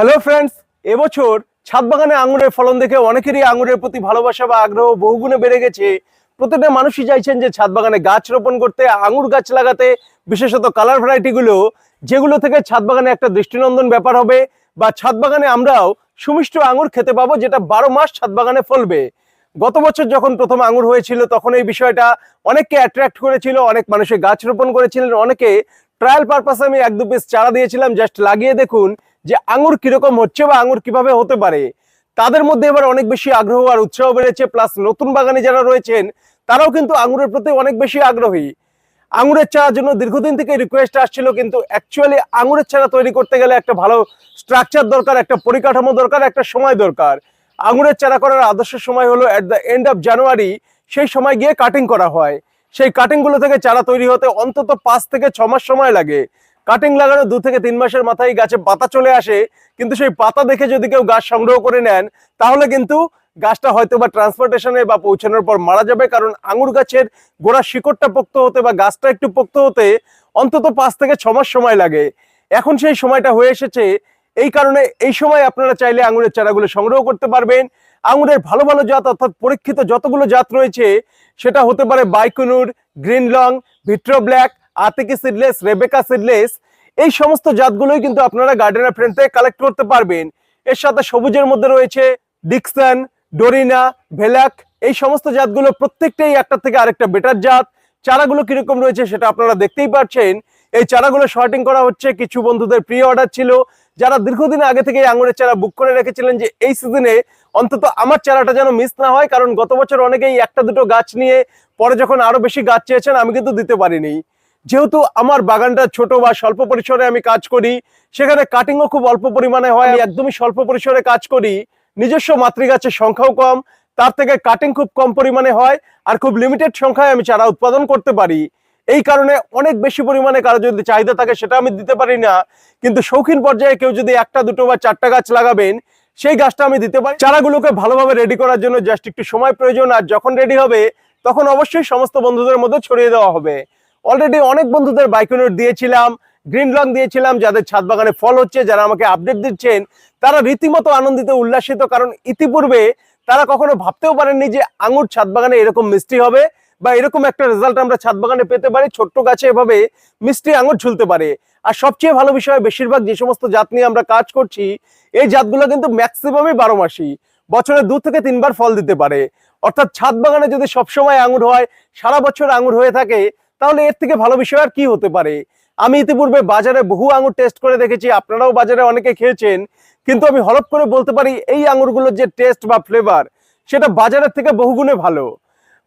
Hello friends এবছর ছাদ বাগানে আঙুরের ফলন দেখে অনেকেরই আঙুরের প্রতি ভালোবাসা বা আগ্রহ বহুগুণে বেড়ে গেছে। প্রত্যেকটা মানুষই চাইছেন যে ছাদ বাগানে গাছ রোপণ করতে, আঙুর গাছ লাগাতে, বিশেষত কালার ভ্যারাইটিগুলো যেগুলো থেকে ছাদ বাগানে একটা দৃষ্টিনন্দন ব্যাপার হবে বা ছাদ বাগানে আমরাও সুমিষ্ট আঙুর খেতে পাবো যেটা বারো মাস ছাদ বাগানে ফলবে। গত বছর যখন প্রথম আঙুর হয়েছিল, তখন এই বিষয়টা অনেককে অ্যাট্রাক্ট করেছিল, অনেক মানুষের গাছ রোপণ করেছিলেন, অনেকে ট্রায়াল পারপাসে আমি এক দু পিস চারা দিয়েছিলাম জাস্ট লাগিয়ে দেখুন। যে আঙুর কীরকম হচ্ছে বা আঙুর কীভাবে হতে পারে, তাদের মধ্যে এবার অনেক বেশি আগ্রহ আর উৎসাহ বেড়েছে। প্লাস নতুন বাগানে যারা রয়েছেন, তারাও কিন্তু আঙুরের প্রতি অনেক বেশি আগ্রহী। আঙুরের চারার জন্য দীর্ঘদিন থেকে রিকোয়েস্ট আসছিল, কিন্তু অ্যাকচুয়ালি আঙুরের চারা তৈরি করতে গেলে একটা ভালো স্ট্রাকচার দরকার, একটা পরিকাঠামো দরকার, একটা সময় দরকার। আঙুরের চারা করার আদর্শ সময় হলো at the end of January সেই সময় গিয়ে কাটিং করা হয়। সেই কাটিংগুলো থেকে চারা তৈরি হতে অন্তত পাঁচ থেকে ছ মাস সময় লাগে। কাটিং লাগানো দু থেকে তিন মাসের মাথায় গাছে পাতা চলে আসে, কিন্তু সেই পাতা দেখে যদি কেউ গাছ সংগ্রহ করে নেন, তাহলে কিন্তু গাছটা হয়তো বা ট্রান্সপোর্টেশনে বা পৌঁছানোর পর মারা যাবে। কারণ আঙুর গাছের গোড়া শিকড়টা পোক্ত হতে বা গাছটা একটু পোক্ত হতে অন্তত পাঁচ থেকে ছ মাস সময় লাগে। এখন সেই সময়টা হয়ে এসেছে। এই কারণে এই সময় আপনারা চাইলে আঙুরের চারাগুলো সংগ্রহ করতে পারবেন। আঙুরের ভালো ভালো জাত অর্থাৎ পরীক্ষিত যতগুলো জাত রয়েছে, সেটা হতে পারে বাইকুনুর গ্রিন লং ভিট্রো ব্ল্যাক আতিকি সিডলেস রেবেকা সিডলেস এই সমস্ত জাতগুলোই কিন্তু আপনারা গার্ডেনার ফ্রেন্ড থেকে কালেক্ট করতে পারবেন। এর সাথে সবুজের মধ্যে রয়েছে ডিকসন ডোরিনা ভেলাক এই সমস্ত জাতগুলো প্রত্যেকটাই একটা থেকে আরেকটা বেটার জাত। চারাগুলো কীরকম রয়েছে সেটা আপনারা দেখতেই পাচ্ছেন এই চারাগুলো শর্টিং করা হচ্ছে, কিছু বন্ধুদের প্রি অর্ডার ছিল। যারা দীর্ঘদিন আগে থেকে আঙুরের চারা বুক করে রেখেছিলেন যে এই সিজনে অন্তত আমার চারাটা যেন মিস না হয়, কারণ গত বছর অনেকেই একটা দুটো গাছ নিয়ে, পরে যখন আরও বেশি গাছ চেয়েছেন, আমি কিন্তু দিতে পারিনি। যেহেতু আমার বাগানটা ছোট বা স্বল্প পরিসরে আমি কাজ করি, সেখানে কাটিংও খুব অল্প পরিমাণে হয়, আমি একদমই স্বল্প পরিসরে কাজ করি। নিজস্ব মাতৃগাছের সংখ্যাও কম, তার থেকে কাটিং খুব কম পরিমাণে হয়, আর খুব লিমিটেড সংখ্যায় আমি চারা উৎপাদন করতে পারি। এই কারণে অনেক বেশি পরিমাণে কারও যদি চাহিদা থাকে সেটা আমি দিতে পারি না, কিন্তু শৌখিন পর্যায়ে কেউ যদি একটা, দুটো বা চারটা গাছ লাগাবেন, সেই গাছটা আমি দিতে পারি। চারাগুলোকে ভালোভাবে রেডি করার জন্য জাস্ট একটু সময় প্রয়োজন, আর যখন রেডি হবে, তখন অবশ্যই সমস্ত বন্ধুদের মধ্যে ছড়িয়ে দেওয়া হবে। অলরেডি অনেক বন্ধুদের বাইকনোট দিয়েছিলাম গ্রিন লং দিয়েছিলাম, যাদের ছাদ বাগানে ফল হচ্ছে, যারা আমাকে আপডেট দিচ্ছেন, তারা রীতিমতো আনন্দিত, উল্লাসিত, কারণ ইতিপূর্বে তারা কখনো ভাবতেও পারেননি যে আঙুর ছাদ বাগানে এরকম মিষ্টি হবে বা এরকম একটা রেজাল্ট আমরা ছাদ বাগানে পেতে পারি, ছোট্ট গাছে এভাবে মিষ্টি আঙুর ঝুলতে পারে। আর সবচেয়ে ভালো বিষয়, বেশিরভাগ যে সমস্ত জাত নিয়ে আমরা কাজ করছি, এই জাতগুলো কিন্তু ম্যাক্সিমামই বারো মাসি, বছরে দু থেকে তিনবার ফল দিতে পারে। অর্থাৎ ছাদ বাগানে যদি সবসময় আঙুর হয়, সারা বছর আঙুর হয়ে থাকে তাহলে এর থেকে ভালো বিষয় আর কি হতে পারে? আমি ইতিপূর্বে বাজারে বহু আঙুর টেস্ট করে দেখেছি, আপনারাও বাজারে অনেকে খেয়েছেন, কিন্তু আমি হলপ করে বলতে পারি এই আঙুরগুলোর যে টেস্ট বা ফ্লেভার সেটা বাজারের থেকে বহুগুণে ভালো।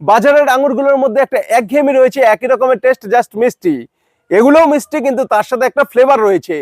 বাজারের আঙুরগুলোর মধ্যে একটা একঘেয়েমি রয়েছে, একই রকমের টেস্ট জাস্ট মিষ্টি। এগুলোও মিষ্টি, কিন্তু তার সাথে একটা ফ্লেভার রয়েছে।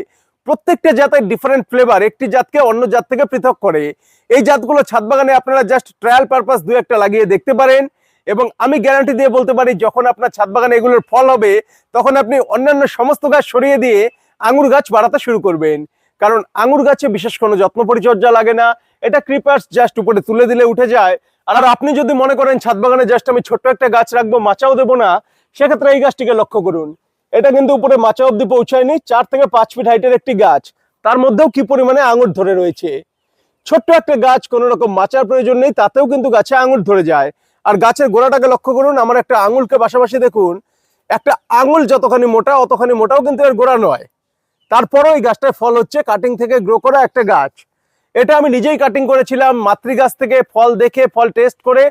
প্রত্যেকটা জাতের ডিফারেন্ট ফ্লেভার একটি জাতকে অন্য জাত থেকে পৃথক করে। এই জাতগুলো ছাদ বাগানে আপনারা জাস্ট ট্রায়াল পারপাস দু একটা লাগিয়ে দেখতে পারেন। এবং আমি গ্যারান্টি দিয়ে বলতে পারি, যখন আপনার ছাদ বাগানে এগুলোর ফল হবে, তখন আপনি অন্যান্য সমস্ত গাছ সরিয়ে দিয়ে আঙুর গাছ বাড়াতে শুরু করবেন। কারণ আঙুর গাছে বিশেষ কোনো যত্ন পরিচর্যা লাগে না। এটা ক্রিপার্স জাস্ট উপরে তুলে দিলে উঠে যায়। আর আপনি যদি মনে করেন ছাদ বাগানে জাস্ট আমি ছোট্ট একটা গাছ রাখব, মাচাও দেবো না, সেক্ষেত্রে এই গাছটিকে লক্ষ্য করুন। এটা কিন্তু উপরে মাচা অব্দি পৌঁছায়নি, চার থেকে পাঁচ ফিট হাইটের একটি গাছ। তার মধ্যেও কি পরিমাণে আঙুর ধরে রয়েছে? ছোট্ট একটা গাছ কোনো রকম মাচার প্রয়োজন নেই, তাতেও কিন্তু গাছে আঙুর ধরে যায়। আর গাছের গোড়াটাকে লক্ষ্য করুন, আমার একটা আঙুলকে পাশাপাশি দেখুন, একটা আঙুল যতখানি মোটা, অতখানি মোটাও কিন্তু এর গোড়া নয়। তারপরও এই গাছটায় ফল হচ্ছে কাটিং থেকে গ্রো করা একটা গাছ। এটা আমি নিজেই কাটিং করেছিলাম মাতৃ গাছ থেকে ফল দেখে, ফল টেস্ট করে,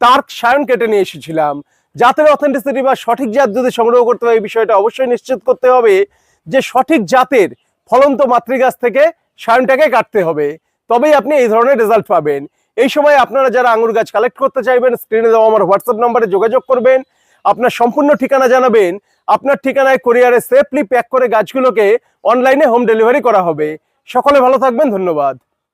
তার সায়ন কেটে নিয়ে এসেছিলাম। জাতের অথেন্টিসিটি বা সঠিক জাত যদি সংগ্রহ করতে হয়, এই বিষয়টা অবশ্যই নিশ্চিত করতে হবে যে সঠিক জাতের ফলন্ত মাতৃ গাছ থেকে সায়নটাকে কাটতে হবে। তবেই আপনি এই ধরনের রেজাল্ট পাবেন। এই সময় আপনারা যারা আঙুর গাছ কালেক্ট করতে চাইবেন স্ক্রিনে দেওয়া আমার হোয়াটসঅ্যাপ নাম্বারে যোগাযোগ করবেন। আপনার সম্পূর্ণ ঠিকানা জানাবেন। আপনার ঠিকানায় কোরিয়ারে সেফলি প্যাক করে গাছগুলোকে অনলাইনে হোম ডেলিভারি করা হবে। সকলে ভালো থাকবেন, ধন্যবাদ।